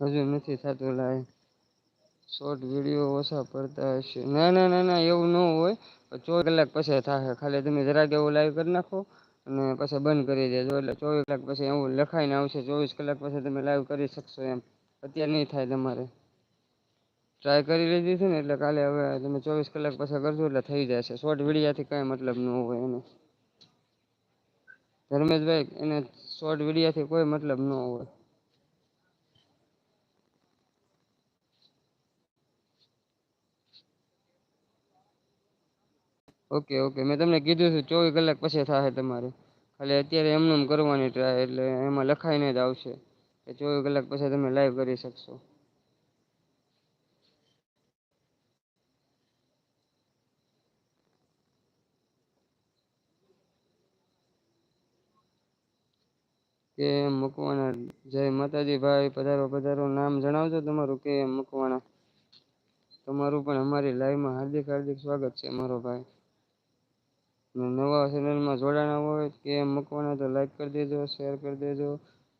હજુ નથી થતું લાઈવ. શોર્ટ વીડિયો ઓછા પડતા હશે. ના ના ના ના, એવું ન હોય. ચોવીસ કલાક પછી થાય ખાલી તમે જરાક એવું લાઈવ કરી નાખો અને પછી બંધ કરી દેજો. એટલે ચોવીસ કલાક પછી એવું લખાઈને આવશે. ચોવીસ કલાક પછી તમે લાઈવ કરી શકશો એમ. અત્યારે નહીં થાય તમારે. ટ્રાય કરી લીધી છે ને, એટલે કાલે હવે તમે ચોવીસ કલાક પછી કરજો એટલે થઈ જશે. શોર્ટ વિડીયાથી કાંઈ મતલબ ન હોય એને. ધર્મેશભાઈ, એને શોર્ટ વિડીયાથી કોઈ મતલબ ન હોય. Okay okay. મેં તમને કીધું હતું ચોવીસ કલાક પછી થાય તમારે. ખાલી અત્યારે એમનેમ કરવાની ટ્રાય એટલે એમાં લખાઈને જ આવશે કે ચોવીસ કલાક પછી તમે લાઈવ કરી શકશો. કે એમ મૂકવાના? જય માતાજી ભાઈ, પધારો પધારો. નામ જણાવજો તમારું કે એમ મૂકવાના? તમારું પણ અમારી લાઈવમાં હાર્દિક હાર્દિક સ્વાગત છે, મારો ભાઈ. નવા ચેનલમાં જોડાણા હોય કે મૂકવાના તો લાઈક કરી દેજો શેર કરી દેજો.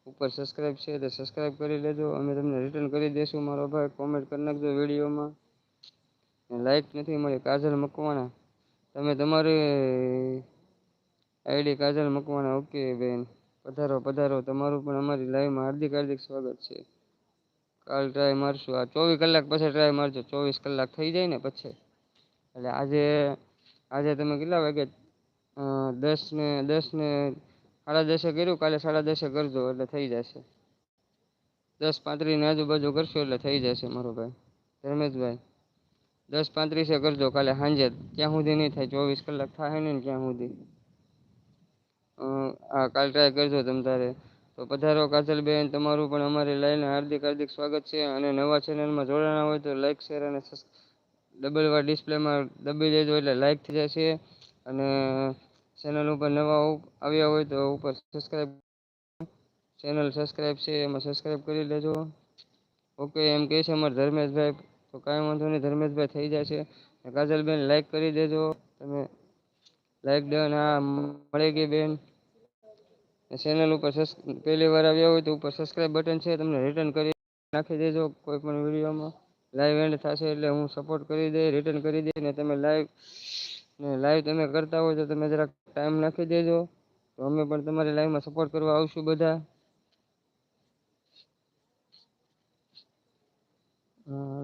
ઉપર સબસ્ક્રાઈબ છે તો સબસ્ક્રાઈબ કરી લેજો. અમે તમને રિટર્ન કરી દઈશું મારો ભાઈ. કોમેન્ટ કરી નાખજો વિડીયોમાં. લાઈક નથી મળી કાજલ મકવાણા તમે તમારી આઈડી કાજલ મકવાણા ઓકે બેન. પધારો પધારો. તમારું પણ અમારી લાઈવમાં હાર્દિક હાર્દિક સ્વાગત છે. કાલ ટ્રાય મારશું. આ ચોવીસ કલાક પછી ટ્રાય મારજો. ચોવીસ કલાક થઈ જાય ને પછી. એટલે આજે આજે તમે કેટલા વાગે દસ ને દસ સાડા દસે કર્યું, કાલે સાડા દસે કરજો એટલે થઈ જશે. દસ પાંત્રીસની આજુબાજુ કરશો એટલે થઈ જશે મારો ભાઈ. ધર્મેશભાઈ, દસ પાંત્રીસે કરજો કાલે સાંજે. ક્યાં સુધી નહીં થાય, ચોવીસ કલાક થાય ને ક્યાં સુધી? હા, કાલ ટ્રાય કરજો તમ તારે. તો પધારો કાજલબેન, તમારું પણ અમારી લાઈને હાર્દિક હાર્દિક સ્વાગત છે. અને નવા ચેનલમાં જોડાણા હોય તો લાઇક શેર અને ડબલ વાર ડિસ્પ્લેમાં દબી દેજો એટલે લાઇક થઈ જશે. અને ચેનલ ઉપર નવા આવ્યા હોય તો ઉપર સબસ્ક્રાઈબ ચેનલ સબસ્ક્રાઈબ છે, એમાં સબસ્ક્રાઈબ કરી લેજો. ઓકે એમ કહે છે અમારે ધર્મેશભાઈ, તો કાંઈ વાંધો નહીં, ધર્મેશભાઈ થઈ જશે. કાજલબેન લાઈક કરી દેજો. તમે લાઈક ડન હા, મળી ગઈ બેન? ચેનલ ઉપર પહેલી વાર આવ્યા હોય તો ઉપર સબસ્ક્રાઈબ બટન છે, તમને રિટર્ન કરી નાખી દેજો કોઈ પણ વિડીયોમાં લાઈવ એન્ડ થશે એટલે હું સપોર્ટ કરી દઈ રિટર્ન કરી દઈ ને તમે લાઈવ ને લાઈવ તમે કરતા હોય તો તમે જરાક ટાઈમ નાખી દેજો. તો અમે પણ તમારી લાઈવમાં સપોર્ટ કરવા આવશું બધા.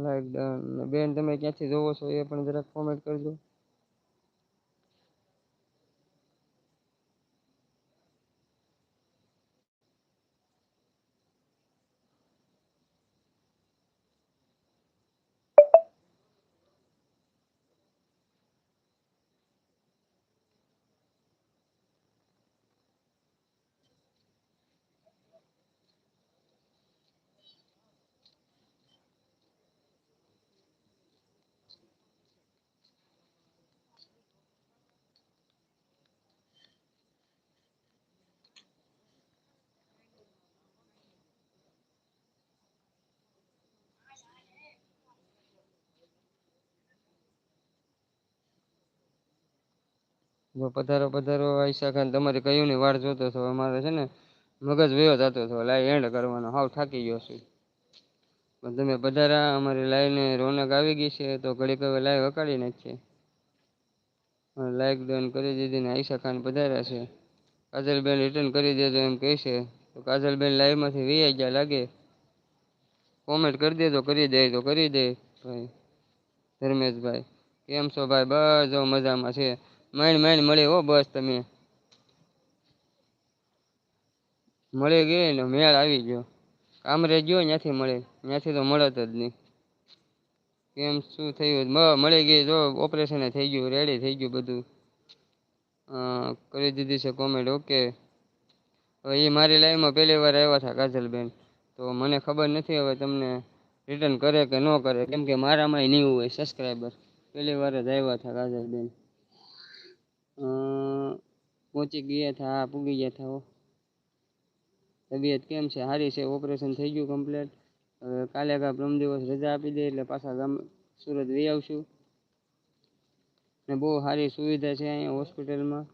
લાઈક ડન બેન, તમે ક્યાંથી જોવો છો એ પણ જરાક કોમેન્ટ કરજો. પધારો પધારો આયશા ખાન તમારે કયું ની વાળ જોતો હતો, અમારે છે ને મગજ વયો જતો હતો લાઈ એન્ડ કરવાનો, હાવ થાકી ગયો છું. પણ તમે પધારા, અમારી લાઈને રોનક આવી ગઈ છે, તો ઘડીક હવે લાઈવ હકાડી નાખીએ લાઈક ડન કરી દીધી ને આયશા ખાન પધાર્યા છે. કાજલબેન રિટર્ન કરી દેજો એમ કહે છે. તો કાજલબેન લાઈવમાંથી વી ગયા લાગે. કોમેન્ટ કરી દેજો, કરી દે, તો કરી દે. ભાઈ, ધર્મેશભાઈ, કેમ છો ભાઈ? બસ જો મજામાં છે. માઇન્ડ માઇન્ડ મળે હો બસ તમે. મળી ગઈ ને? મેળ આવી ગયો. કામ રે ગયો ત્યાંથી મળે. ત્યાંથી તો મળત જ નહીં. કેમ, શું થયું? મળી ગઈ જો ઓપરેશન થઈ ગયું રેડી થઈ ગયું બધું. કરી દીધી છે કોમેન્ટ ઓકે હવે એ મારી લાઈફમાં પહેલી વાર આવ્યા હતા કાજલબેન. તો મને ખબર નથી હવે તમને રિટર્ન કરે કે ન કરે. કેમ કે મારામાં નહીં હોય સબસ્ક્રાઈબર પહેલી વાર જ આવ્યા હતા કાજલબેન. પહોંચી ગયા હતા હા, પૂગી ગયા હતા તબિયત કેમ છે? સારી છે? ઓપરેશન થઈ ગયું કમ્પ્લીટ. હવે કાલે કા પ્રમ દિવસ રજા આપી દે એટલે પાછા ગામ, સુરત વી આવશું. ને બહુ સારી સુવિધા છે અહીંયા હોસ્પિટલમાં.